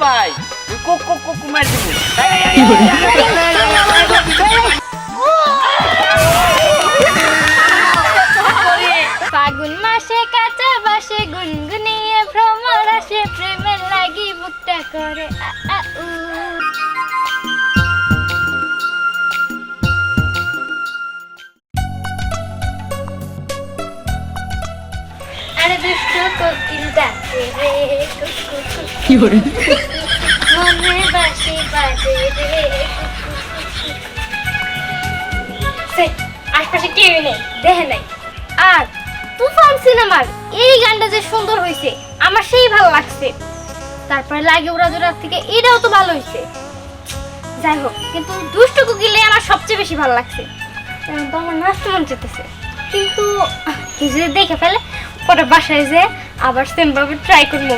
পাই Coke Coke Coke মার দিব আরে দুষ্টু কোকিল ডাকে রে কুকু কুকু মনে বাসি বাজে রে আশপাশে কেউ নেই দেখে নাই আর তুফান সিনেমার এই গানটা যে সুন্দর হয়েছে আমার সেই ভালো লাগছে। তারপরে লাগে ওরা জোড়ার থেকে এটাও তো ভালো হয়েছে যাই হোক কিন্তু দুষ্টু কুকিলে আমার সবচেয়ে বেশি ভালো লাগছে। তো আমার নষ্ট মন চেতেছে কিন্তু যদি দেখে ফেলে পরে বাসায় যে আবার সেম ভাবে ট্রাই করব।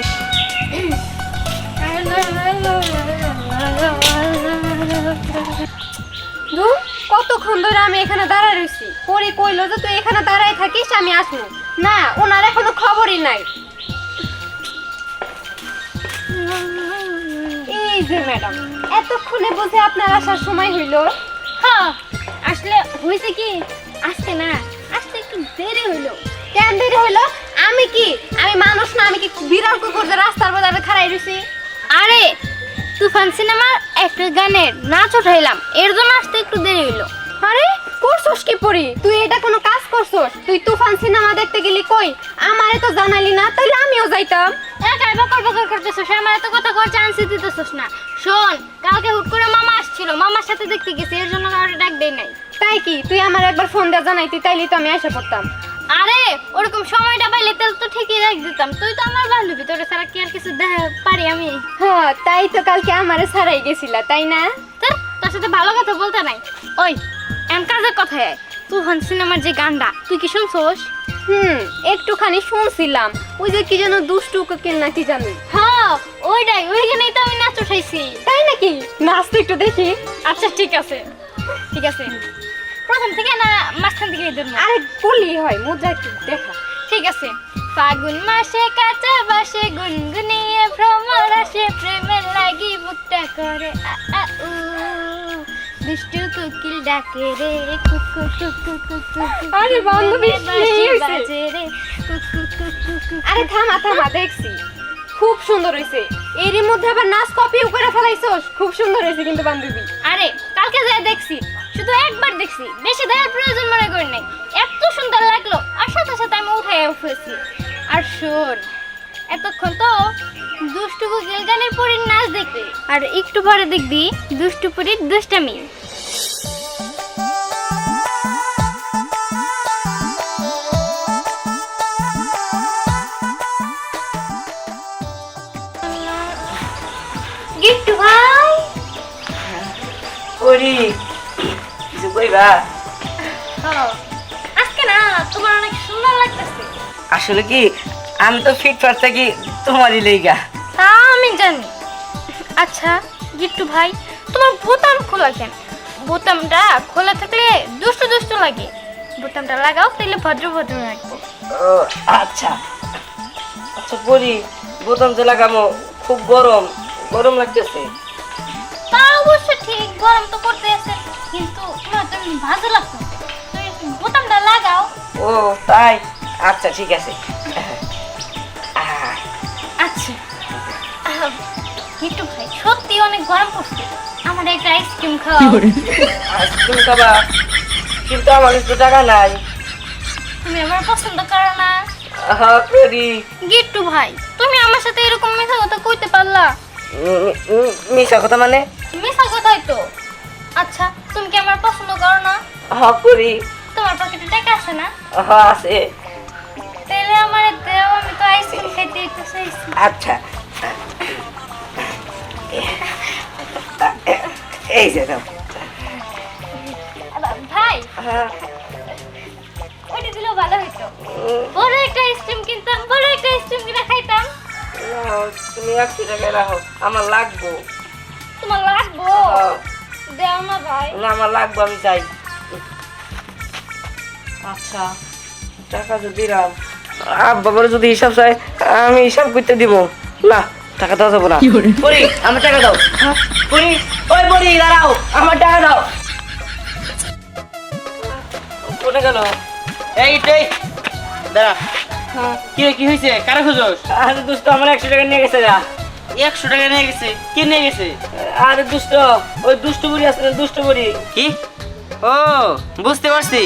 কতক্ষণ ধরে আমি এখানে দাঁড়ায় রইছি? পরে কইলো যে তুই এখানে দাঁড়ায় থাকিস, আমি আসব। না, ওনার এখনও খবরই নাই। এই যে ম্যাডাম, এতক্ষণে বুঝে আপনার আসার সময় হইল। হ্যাঁ আসলে হয়েছে কি? আসছে না, আসতে একটু দেরি হইল। কেন দেরি হইল? আমি কি? আমি মানুষ না আমি কি বিড়াল কুকুর যে রাস্তার বাজারে খাড়াই রইছি আরে তুফান সিনেমার একটা গানের নাচ উঠাইলাম। এর জন্য আসতে একটু দেরি হইল। আরে করছস কি পরি? তুই এটা কোনো কাজ করছস? তুই তুফান সিনেমা দেখতে গেলি কই? আমারে তো জানালি না তাইলে আমিও যাইতাম। একাই বকর বকর করতেছিস আমার এত কথা কর চান্স দিতেছিস না। শোন কালকে হুট করে মামা আসছিল মামার সাথে দেখতে গেছি এর জন্য কাউকে ডাক দেই নাই। তাই কি? তুই আমার একবার ফোন দিয়ে জানাইতি তাইলে তো আমি এসে পড়তাম। আরে ওরকম সময়টা পাইলে তেল তো ঠিকই রাখ দিতাম। তুই তো আমার বান্ধবী তোর ছাড়া কি আর কিছু দেখা পারি আমি? হ্যাঁ তাই তো কালকে আমারে ছাড়াই গেছিলা তাই না? তোর তোর সাথে ভালো কথা বলতে নাই। ওই এম কাজের কথায় তুফান সিনেমার যে গানটা তুই কি শুনছোস? হুম একটুখানি শুনছিলাম। ওই যে কি যেন দুষ্টু কোকিল না কি জানি হ্যাঁ ওইটাই ওইখানেই তো আমি নাচ উঠাইছি তাই নাকি? নাচ তো একটু দেখি। আচ্ছা ঠিক আছে। ঠিক আছে। প্রথম থেকে না মাঝখান থেকে ধরবো আরে বলি হয় মুদ্রা একটু দেখা ঠিক আছে ফাগুন মাসে কাঁচা বাসে গুনগুনিয়ে ভ্রমর আসে প্রেমের লাগি বুকটা করে আ আ উ দুষ্টু কুকিল ডাকে রে কুকু কুকু কুকু আরে বান্ধবী, বাঁশি বাজে রে কুকু কুকু কুকু আরে থামা থামা দেখছি খুব সুন্দর হয়েছে এরই মধ্যে আবার নাচ কপিও করে ফেলাইছস খুব সুন্দর হয়েছে কিন্তু বান্ধবী আরে কালকে যা দেখছি শুধু একবার দেখছি। বেশি দেখার প্রয়োজন মনে করি নাই। এত সুন্দর লাগল। আর সাথে সাথে আমি উঠে উঠেছি। আর শোন, এতক্ষণ তো দুষ্টুপুর কোকিল পরীর নাচ দেখবি আর একটু পরে দেখবি দুষ্টু পরীর দুষ্টামি। আজকে না তোমার অনেক সুন্দর লাগতেছে। আসলে কি আমি তো ফিট ফিটফাট থাকি তোমারই লেগা। তা আমি জানি। আচ্ছা গিট্টু ভাই তোমার বোতাম খোলা কেন? বোতামটা খোলা থাকলে দুষ্টু দুষ্টু লাগে। বোতামটা লাগাও তাহলে ভদ্র ভদ্র রাখব ও আচ্ছা। আচ্ছা বলি বোতাম যে লাগামো খুব গরম। গরম লাগতেছে। তা অবশ্য ঠিক গরম তো করতে আছে। ভালো লাগতেছে তুমি বোতামটা লাগাও। ও তাই? আচ্ছা ঠিক আছে। আহ, আচ্ছা ভাই সত্যি অনেক গরম পড়ছে। আমার একটা আইসক্রিম খাওয়া আইসক্রিম খাবা? কিন্তু আমার কাছে টাকা নাই। তুমি আমার পছন্দ করো না। করি গিট্টু ভাই তুমি আমার সাথে এরকম মিথ্যা কথা কইতে পারলা। মিশা কথা মানে? মিথ্যা কথাই তো। কি আমার পছন্দ করো না? হ্যাঁ করি। তোমার পকেটে টাকা আছে না? হ্যাঁ আছে। তাহলে আমার দেও আমি তো আইসক্রিম খাইতে ইচ্ছে চাইছি। আচ্ছা। এই যে দাও। ভাই ওইটা দিলেও ভালো হইতো। বড় একটা আইসক্রিম কিনতাম বড় একটা আইসক্রিম কিনে খাইতাম। তুমি একশো টাকা রাখো। আমার লাগবো। তোমার লাগবো? দেও না ভাই। না আমার লাগবো আমি চাই আচ্ছা। টাকা যদি দিলাম আব্বা বলে যদি হিসাব চাই আমি হিসাব করতে দিব। না টাকা দেওয়া যাব না। পরি আমার টাকা দাও। পরি ওই পরি দাঁড়াও আমার টাকা দাও। কোনে গেল? এই এই দাঁড়া। কি কি হয়েছে কারা খুঁজোস? আরে দুষ্ট আমার একশো টাকা নিয়ে গেছে গা একশো টাকা নিয়ে গেছে। কে নিয়ে গেছে? আরে দুষ্ট ওই দুষ্ট বুড়ি আছে না দুষ্ট বুড়ি? কি? ও বুঝতে পারছি।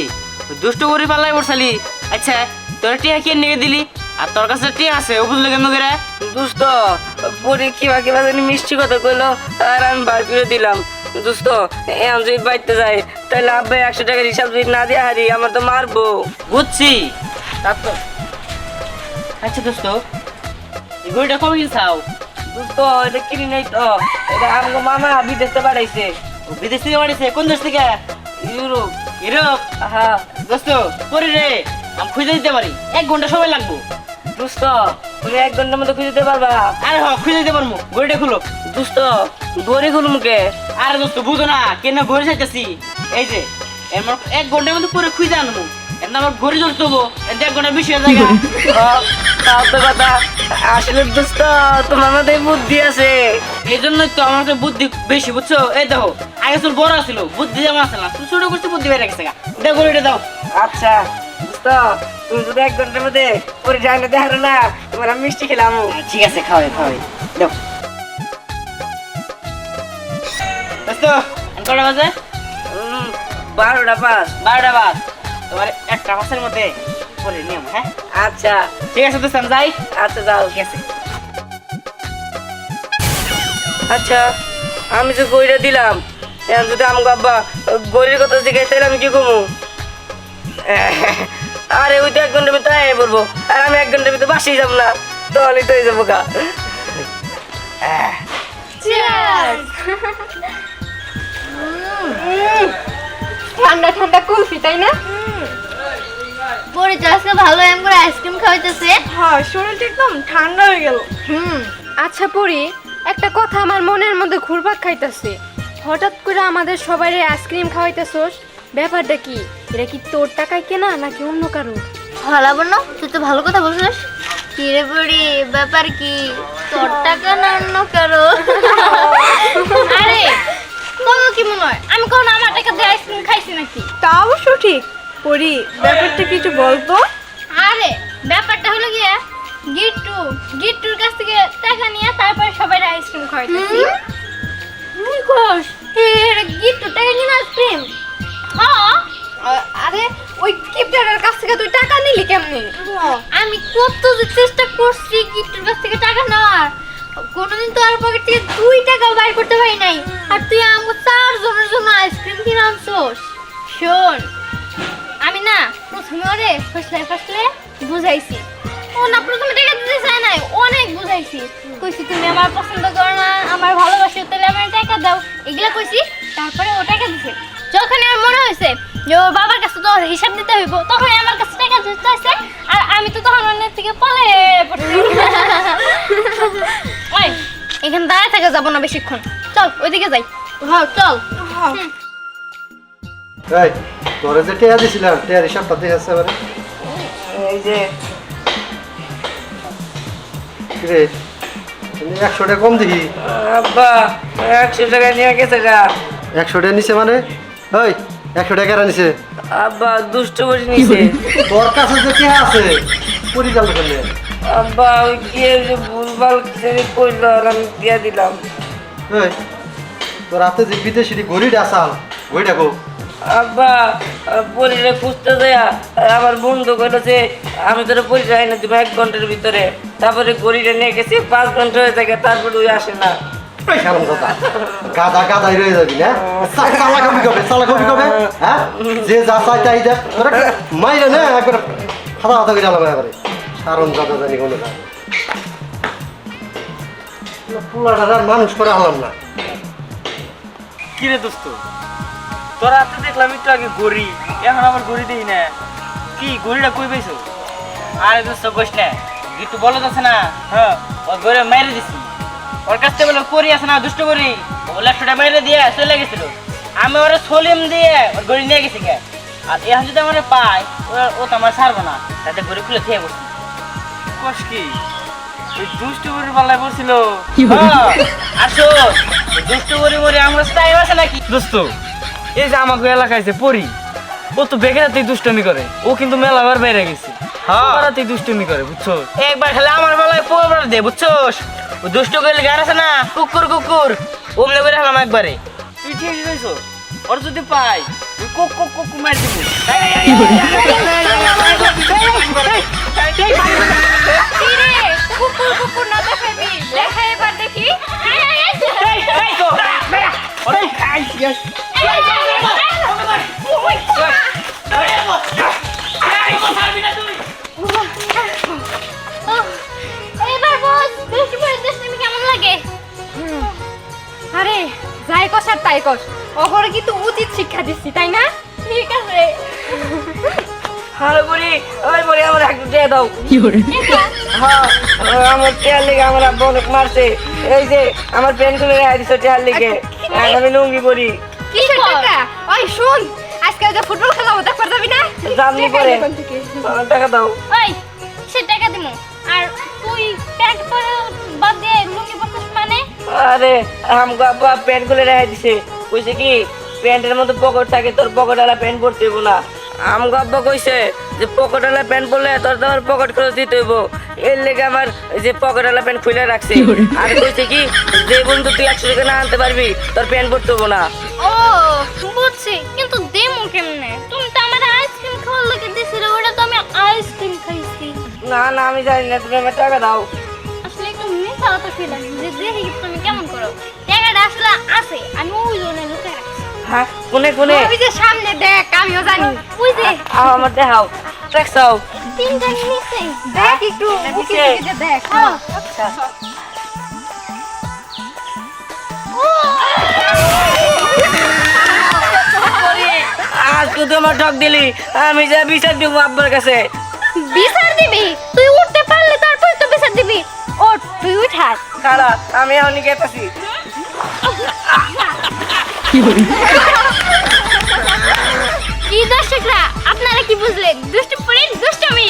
দুষ্টু করি পাল্লাই পড়ছালি। আচ্ছা তোর টিয়া কে নিয়ে দিলি? আর তোর কাছে টিয়া আছে ও বুঝলে কেন করে? দুষ্ট বুড়ি কিবা কিবা জানি মিষ্টি কথা কইলো আর আমি বার করে দিলাম। দুষ্ট এখন যদি বাইতে যাই তাহলে আব্বাই একশো টাকার হিসাব যদি না দিয়ে হারি আমার তো মারবো। বুঝছি। আচ্ছা দোস্ত ঘড়িটা কবে কিনছাও দুষ্ট এটা কিনি নাই তো। এটা আমগো মামা বিদেশে বাড়াইছে ও বিদেশ থেকে বাড়িছে কোন দেশ থেকে? ইউরোপ। ইউরোপ? হ্যাঁ দোস্ত পরে রে আমি খুঁজে দিতে পারি। এক ঘণ্টা সময় লাগবো। দুষ্ট তুমি এক ঘণ্টার মধ্যে খুঁজে দিতে পারবা? আরে হ খুঁজে দিতে পারব। খুলো। গড়ি মুখে। আরে দোস্ত বুঝো না কেন ঘড়ি চাইতেছি? এই যে এমন এক ঘণ্টার মধ্যে পরে খুঁজে আনব। এমন আমার ঘড়ি ধরতে হব। এতে এক ঘণ্টা বেশি হয়ে তাও তো কথা আসলে তোমার মধ্যে বুদ্ধি আছে। এই জন্যই তো আমার বুদ্ধি বেশি বুঝছ? এই দেখো আগে তোর বড় ছিল বুদ্ধি যেমন আছে না। তুই ছোট করছিস বুদ্ধি বেড়ে গেছে দেখো দাও। আচ্ছা দুষ্ট তুমি যদি এক ঘণ্টার মধ্যে পরে যাই না দেখারো না তোমার আমি মিষ্টি খেলাম। ঠিক আছে খাওয়াই খাওয়াই দাও। দোস্ত কটা বাজে? বারোটা পাস বারোটা বাদ তোমার একটা মাসের মধ্যে পরে নিয়ম হ্যাঁ? আচ্ছা। ঠিক আছে আমি যাই আচ্ছা যাও। ঠিক আছে। আচ্ছা আমি যে গইটা দিলাম এখন যদি আমাকে আব্বা গরির কথা জিজ্ঞাসা তাহলে আমি কি কমু? আরে ওই তো এক ঘণ্টার ভিতরে আয় পড়ব। আর আমি এক ঘণ্টার ভিতরে বাসেই যাব না। তাহলেই তো হয়ে যাব গা। ঠান্ডা ঠান্ডা কুলফি তাই না? পরিচয় আজকে ভালো এম করে আইসক্রিম খাওয়াইতেছে। হ্যাঁ শরীরটা একদম ঠান্ডা হয়ে গেল। হুম। আচ্ছা পরি একটা কথা আমার মনের মধ্যে ঘুরপাক খাইতেছে। হঠাৎ করে আমাদের সবাই আইসক্রিম খাওয়াইতেছোস ব্যাপারটা কি? এটা কি তোর টাকায় কেনা নাকি অন্য কারও ভালো না তুই তো ভালো কথা বলছিস। কি রে বুড়ি ব্যাপার কি? তোর টাকা না অন্য কারও আরে তোমার কি মনে হয়? আমি কখন আমার টাকা দিয়ে আইসক্রিম খাইছি নাকি? তা অবশ্য ঠিক। পরি ব্যাপারটা কিছু বলতো? আরে ব্যাপারটা হলো গিয়ে গিট্টু গিট্টুর কাছ থেকে টাকা নিয়ে তারপরে সবাই আইসক্রিম খাওয়াইতেছি। কি কোস এর গিট্টু টাকা নিয়ে আইসক্রিম হ্যাঁ। আরে ওই কিপটারের কাছ থেকে তুই টাকা নিলি কেমনি? আমি কত যে চেষ্টা করছি গিট্টুর কাছ থেকে টাকা নেওয়ার। কোনোদিন তো আর পকেট থেকে দুই টাকাও বাইর করতে পারি নাই। আর তুই আমাকে চার জনের জন্য আইসক্রিম কিনে আনছোস। শোন ওরে ফসলে ফসলে বুঝাইছি। ও না প্রথমে টাকা দিতে চায় নাই অনেক বুঝাইছি। কইছি তুমি আমার পছন্দ করো না আমার ভালোবাসো তাহলে আমার টাকা দাও। এগুলা কইছি তারপরে ও টাকা দিছে। যখন আমার মনে হয়েছে যে ওর বাবার কাছে তো হিসাব দিতে হইব তখন আমার কাছে টাকা দিতে হয়েছে আর আমি তো তখন অন্য থেকে পলে ওই এখানে দাঁড়ায় থাকা যাব না বেশিক্ষণ। চল ওইদিকে যাই। হ্যাঁ চল। এই তোরে যে টেয়া দিছিলাম টেয়ার হিসাবটা দেখে আছে এবারে এই যে। কিরে তুমি একশো টাকা কম দিহি আব্বা একশো টাকা নিয়ে গেছে গা। একশো টাকা নিছে মানে? ওই একশো টাকা নিছে? আব্বা দুষ্ট করে নিছে। তোর কাছে যে টেয়া আছে পরিচালনা করলে আব্বা ওই কি যে ভুলভাল কিছু করল আর আমি দিয়ে দিলাম। ওই তোর হাতে যে বিদেশি গড়িটা আসাল গড়িটা কো। আব্বা পরিরে খুঁজতে যায় আমার বন্ধু কইলো যে আমি তোর পরিচয় এনে দিব এক ঘণ্টার ভিতরে। তারপরে গড়িটা নিয়ে গেছি পাঁচ ঘণ্টা হয়ে থাকে তারপরে ওই আসে না। গাদা গাদাই রয়ে যাবি না? চালা কবি কবে? চালা কবি? কবে হ্যাঁ? যে যা চাই তাই দেখ। মাইরে না? একবার করে সারণ জানি কোনো পোলাটা মানুষ করে আলাম না। কি রে দোস্ত? তোর হাতে দেখলাম একটু আগে গড়ি। এখন আবার গড়ি দেই না। কি গড়িটা কই পাইছো? আরে দোস্ত কইস না। একটু বলো আছে না? হ্যাঁ। ওই গড়ি মেরে দিছি। ওর কাছ থেকে বলে করি আছে না দুষ্ট করি ও লাখটা মেরে দিয়ে চলে গেছিল। আমি ওরে সলিম দিয়ে ওর গড়ি নিয়ে গেছি গে। আর এখন যদি আমার পায় ও ও তো আমার ছাড়বো না। তাতে গড়ি খুলে খেয়ে বসছি কস কি? ওই দুষ্টু বুড়ির পাল্লায় পড়ছিল। আসো দুষ্টু বুড়ি মরি আমরা টাইম আছে নাকি? দোস্ত এই যে আমাকে এলাকায় যে পড়ি ও তো বেকারাতেই দুষ্টমি করে ও কিন্তু মেলাবার বাইরে গেছে বেকারাতেই দুষ্টমি করে বুঝছ একবার খেলে আমার বেলায় পোবার দে বুঝছোস ও দুষ্টু করলে গান আছে না কুকুর কুকুর ওমনে করে খেলাম একবারে তুই ঠিক আছে ওর যদি পাই কুক কুক কুক মার দিবি কুকুর কুকুর না দেখাবি দেখা এবার দেখি এবার বল দুষ্টু করে দুষ্টুমি কেমন লাগে আরে যাই কষ আর তাই কষ ওহরে কিন্তু উচিত শিক্ষা দিচ্ছি তাই না? ঠিক আছে। হ্যালো বুড়ি ওই বুড়ি আমার একটু দিয়ে দাও। হ্যাঁ। আমার টেয়ার লেগে আমার আব্বা অনেক মারছে। এই যে আমার পেন খুলে রেখে দিছো টেয়ার লেগে। আমি লুঙ্গি পরি। কিসের টাকা? ওই শুন আজকে যে ফুটবল খেলাবো দেখবার যাবি না? পরে। টাকা দাও। ওই সে টাকা দিমু? আর তুই প্যান্ট পরে বাদ দিয়ে লুঙ্গি পরছিস মানে? আরে আমগো আব্বা প্যান্ট খুলে রেখে দিছে। কইছে কি প্যান্টের মধ্যে পকেট থাকে তোর পকেটওয়ালা প্যান্ট পরতে না। আমগো আব্বা কইছে যে পকেটওয়ালা প্যান্ট পরলে তোর তোমার পকেট করে দিতে হইব। এর লেগে আমার এই যে পকেটওয়ালা প্যান্ট খুলে রাখছে। আর কইছে কি যে বন্ধু তুই একশো টাকা না আনতে পারবি তোর প্যান্ট পরতে হইব না। ও বুঝছি। কিন্তু দেমু কেমনে? তুমি তো আমার আইসক্রিম খাওয়ার লোকে দিছিলে ওটা তো আমি আইসক্রিম খাইছি। না না আমি জানি না তুমি আমার টাকা দাও। আসলে একটু মিথ্যা কথা ফিলাম যে দেখি তুমি কেমন করো? টাকাটা আসলে আছে আমি ওই জন্য লুকে রাখছি। হ্যাঁ কোনে কোনে? ওই যে সামনে দেখ আমিও জানি। ওই যে। আও আমার দেখাও দেখছাও তিনটা নিচে দেখ একটু নিচে। দেখ আচ্ছা। আজ তুই আমার ঠক দিলি আমি যা বিচার দিব আব্বার কাছে। বিচার দিবি? তুই উঠতে পারলে তারপর তো বিচার দিবি। ওঠ তুই উঠাস খালা আমি গেতাছি। কি দর্শকরা আপনারা কি বুঝলেন? দুষ্টু পুরীর দুষ্টমি।